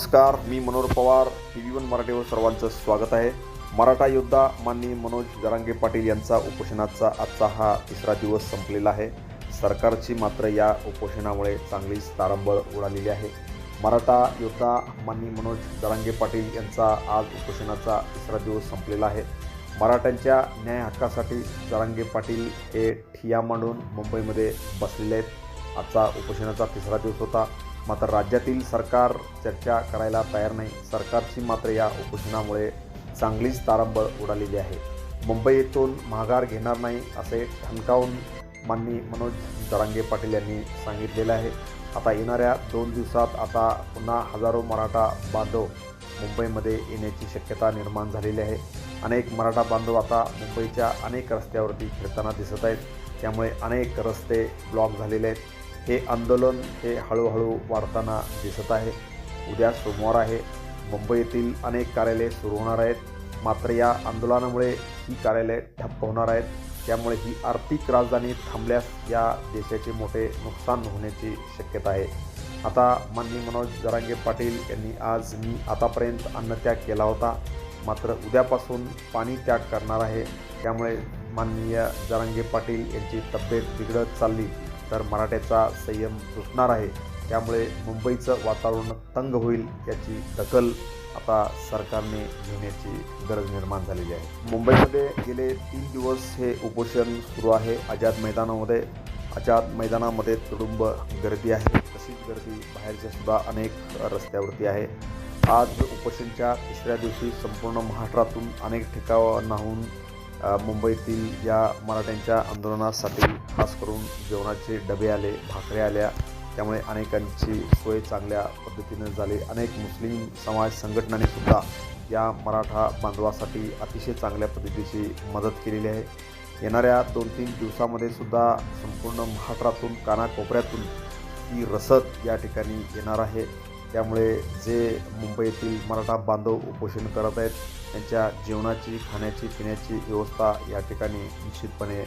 नमस्कार मी Manohar Pawar T V one मराठीवर सर्वांचं स्वागत आहे. मराठा योद्धा माननीय मनोज जरांगे पाटील यांचा उपोषणाचा आजचा हा तिसरा दिवस संपलेला आहे. सरकारची मात्र या उपोषणामुळे चांगलीच तारंबळ उडालेली आहे. मराठा योद्धा माननीय मनोज जरांगे पाटील यांचा आज उपोषणाचा तिसरा दिवस संपलेला आहे. मराठ्यांच्या न्याय हक्कासाठी जरांगे पाटील हे ठिया मांडून मुंबईमध्ये बसलेले आहेत. आजचा उपोषणाचा तिसरा दिवस होता. मात्र राज्यातील सरकार चर्चा करायला तयार नाही. सरकारची मात्र या उपोषणामुळे चांगलीच तारंबळ उडालेली आहे. मुंबई येथून माघार घेणार नाही असे ठणकावून माननी मनोज जरांगे पाटील यांनी सांगितलेलं आहे. आता येणाऱ्या दोन दिवसात आता पुन्हा हजारो मराठा बांधव मुंबईमध्ये येण्याची शक्यता निर्माण झालेली आहे. अनेक मराठा बांधव आता मुंबईच्या अनेक रस्त्यावरती फिरताना दिसत आहेत. त्यामुळे अनेक रस्ते ब्लॉक झालेले आहेत. हे आंदोलन हे हळूहळू वाढताना दिसत आहे. उद्या सोमवार आहे. मुंबईतील अनेक कार्यालये सुरू होणार आहेत. मात्र या आंदोलनामुळे ही कार्यालये ठप्प होणार आहेत. त्यामुळे ही आर्थिक राजधानी थांबल्यास या देशाचे मोठे नुकसान होण्याची शक्यता आहे. आता माननीय मनोज जरांगे पाटील यांनी आज मी आतापर्यंत अन्नत्याग केला होता. मात्र उद्यापासून पाणी त्याग करणार आहे. त्यामुळे माननीय जरांगे पाटील यांची तब्येत बिघडत चालली. तर मराठ्याचा संयम सुटणार आहे. त्यामुळे मुंबईचं वातावरण तंग होईल याची दखल आता सरकारने घेण्याची गरज निर्माण झालेली आहे. मुंबईमध्ये गेले तीन दिवस हे उपोषण सुरू आहे. आझाद मैदानामध्ये आझाद मैदानामध्ये तुडुंब गर्दी आहे. तशीच गर्दी बाहेरच्या सुद्धा अनेक रस्त्यावरती आहे. आज उपोषणच्या तिसऱ्या दिवशी संपूर्ण महाराष्ट्रातून अनेक ठिकाणाहून मुंबईतील या मराठ्यांच्या आंदोलनासाठी खास करून जेवणाचे डबे आले भाकऱ्या आल्या. त्यामुळे अनेकांची सोय चांगल्या पद्धतीनं झाली. अनेक मुस्लिम समाज संघटनांनी सुद्धा या मराठा बांधवासाठी अतिशय चांगल्या पद्धतीची मदत केलेली आहे. येणाऱ्या दोन तीन दिवसामध्ये सुद्धा संपूर्ण महाराष्ट्रातून कानाकोपऱ्यातून ही रसद या ठिकाणी येणार आहे. त्यामुळे जे मुंबईतील मराठा बांधव उपोषण करत आहेत त्यांच्या जेवणाची खाण्याची पिण्याची व्यवस्था या ठिकाणी निश्चितपणे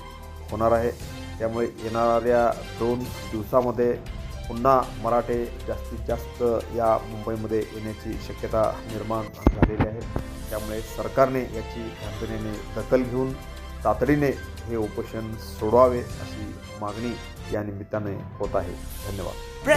होणार आहे. त्यामुळे येणाऱ्या दोन दिवसामध्ये पुन्हा मराठे जास्तीत जास्त या मुंबईमध्ये येण्याची शक्यता निर्माण झालेली आहे. त्यामुळे सरकारने याची गांभीर्याने दखल घेऊन तातडीने हे उपोषण सोडवावे अशी मागणी या निमित्ताने होत आहे. धन्यवाद.